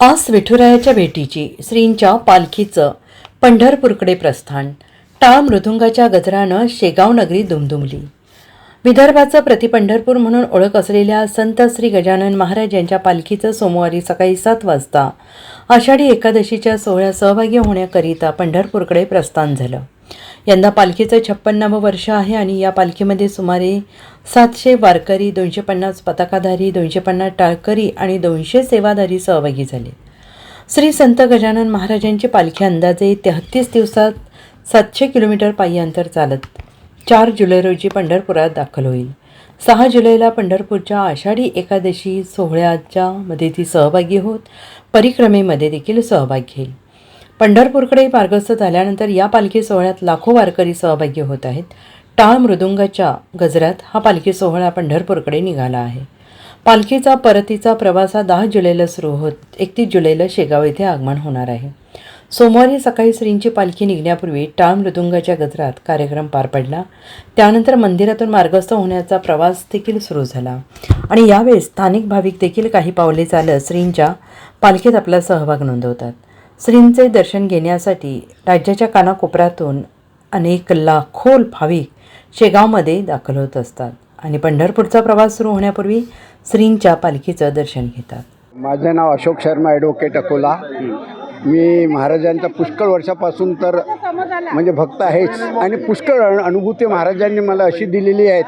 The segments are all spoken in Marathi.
आज विठुरायाच्या भेटीची श्रींच्या पालखीचं पंढरपूरकडे प्रस्थान. टाळ मृदुंगाच्या गजरानं शेगाव नगरी दुमदुमली. विदर्भाचं प्रतिपंढरपूर म्हणून ओळख असलेल्या संत श्री गजानन महाराज यांच्या पालखीचं सोमवारी सकाळी सात वाजता आषाढी एकादशीच्या सोहळ्यात सहभागी होण्याकरिता पंढरपूरकडे प्रस्थान झालं. यंदा पालखीचं छप्पन्नावं वर्ष आहे आणि या पालखीमध्ये सुमारे सातशे वारकरी दोनशे पन्नास पताकाधारी दोनशे पन्नास टाळकरी आणि दोनशे सेवाधारी सहभागी झाले. श्री संत गजानन महाराजांची पालखी अंदाजे तेहत्तीस दिवसात सातशे किलोमीटर पायी अंतर चालत चार जुलै रोजी पंढरपुरात दाखल होईल. सहा जुलैला पंढरपूरच्या आषाढी एकादशी सोहळ्याच्या मध्ये ती सहभागी होत परिक्रमेमध्ये देखील सहभाग घेईल. पंढरपूरकडे मार्गस्थ झाल्यानंतर या पालखी सोहळ्यात लाखो वारकरी सहभागी होत आहेत. टाळ मृदुंगाच्या गजरात हा पालखी सोहळा पंढरपूरकडे निघाला आहे. पालखीचा परतीचा प्रवास हा दहा जुलैला सुरू होत एकतीस जुलैला शेगाव येथे आगमन होणार आहे. सोमवारी सकाळी श्रींची पालखी निघण्यापूर्वी टाळ मृदुंगाच्या गजरात कार्यक्रम पार पडला. त्यानंतर मंदिरातून मार्गस्थ होण्याचा प्रवास देखील सुरू झाला. आणि यावेळेस स्थानिक भाविक देखील काही पावले चालत श्रींच्या पालखीत आपला सहभाग नोंदवतात. श्रींचे दर्शन घेण्यासाठी राज्याच्या कानाकोपऱ्यातून अनेक लाखो भाविक शेगावमध्ये दाखल होत असतात आणि पंढरपूरचा प्रवास सुरू होण्यापूर्वी श्रींच्या पालखीचं दर्शन घेतात. माझं नाव अशोक शर्मा ॲडव्होकेट अकोला. मी महाराजांचा पुष्कळ वर्षापासून तर म्हणजे भक्त आहेच आणि पुष्कळ अनुभूती महाराजांनी मला अशी दिलेली आहेत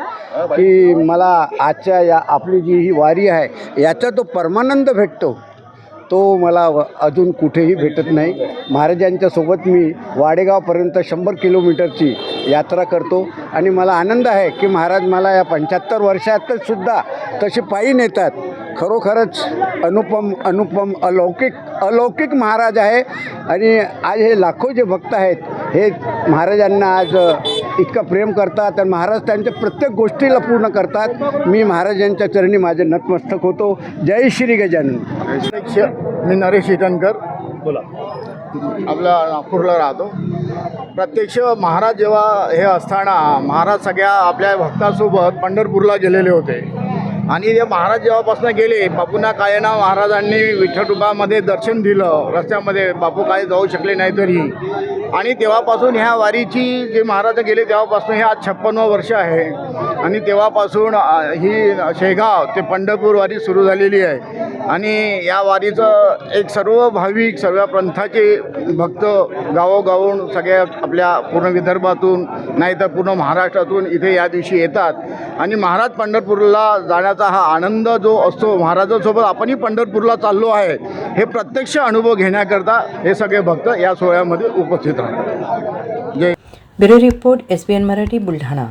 की मला आजच्या या आपली जी ही वारी आहे याचा तो परमानंद भेटतो. तो मला व- अजून कुठेही भेटत नाही. महाराजांच्या सोबत मी वाडेगावपर्यंत शंभर किलोमीटरची यात्रा करतो. आणि मला आनंद आहे की महाराज मला या पंच्याहत्तर वर्षातच सुद्धा तसे पायी नेतात. खरोखरच अनुपम अनुपम अलौकिक अलौकिक महाराज आहे. आणि आज हे लाखो जे भक्त आहेत हे महाराजांना आज इतकं प्रेम करतात आणि महाराज त्यांच्या प्रत्येक गोष्टीला पूर्ण करतात. मी महाराजांच्या चरणी माझे नतमस्तक होतो. जय श्री गजानन. मी नरेश इटनकर. बोला. आपला नागपूरला राहतो. प्रत्यक्ष महाराज जेव्हा हे असताना महाराज सगळ्या आपल्या भक्तांसोबत पंढरपूरला गेलेले होते. आणि ते महाराज जेव्हापासून गेले बापूंना कायना महाराजांनी विठ्ठलरुपामध्ये दर्शन दिलं रस्त्यामध्ये बापू काय जाऊ शकले नाही तरी. आणि तेव्हापासून ह्या वारीची जे महाराज गेले तेव्हापासून हे आज छप्पन्न वर्ष आहे. आणि तेव्हापासून ही शेगाव ते पंढरपूर वारी सुरू झालेली आहे. आणि या वारीचं एक सर्व भाविक सर्व पंथाचे भक्त गावोगावून सगळ्या आपल्या पूर्ण विदर्भातून नाही तर पूर्ण महाराष्ट्रातून इथे या दिवशी येतात. आणि महाराज पंढरपूरला जाण्याचा हा आनंद जो असतो महाराजांसोबत आपणही पंढरपूरला चाललो आहे हे प्रत्यक्ष अनुभव घेण्याकरता हे सगळे भक्त या सोहळ्यामध्ये उपस्थित राहतात. जय. Bureau report S B N Marathi Buldhana.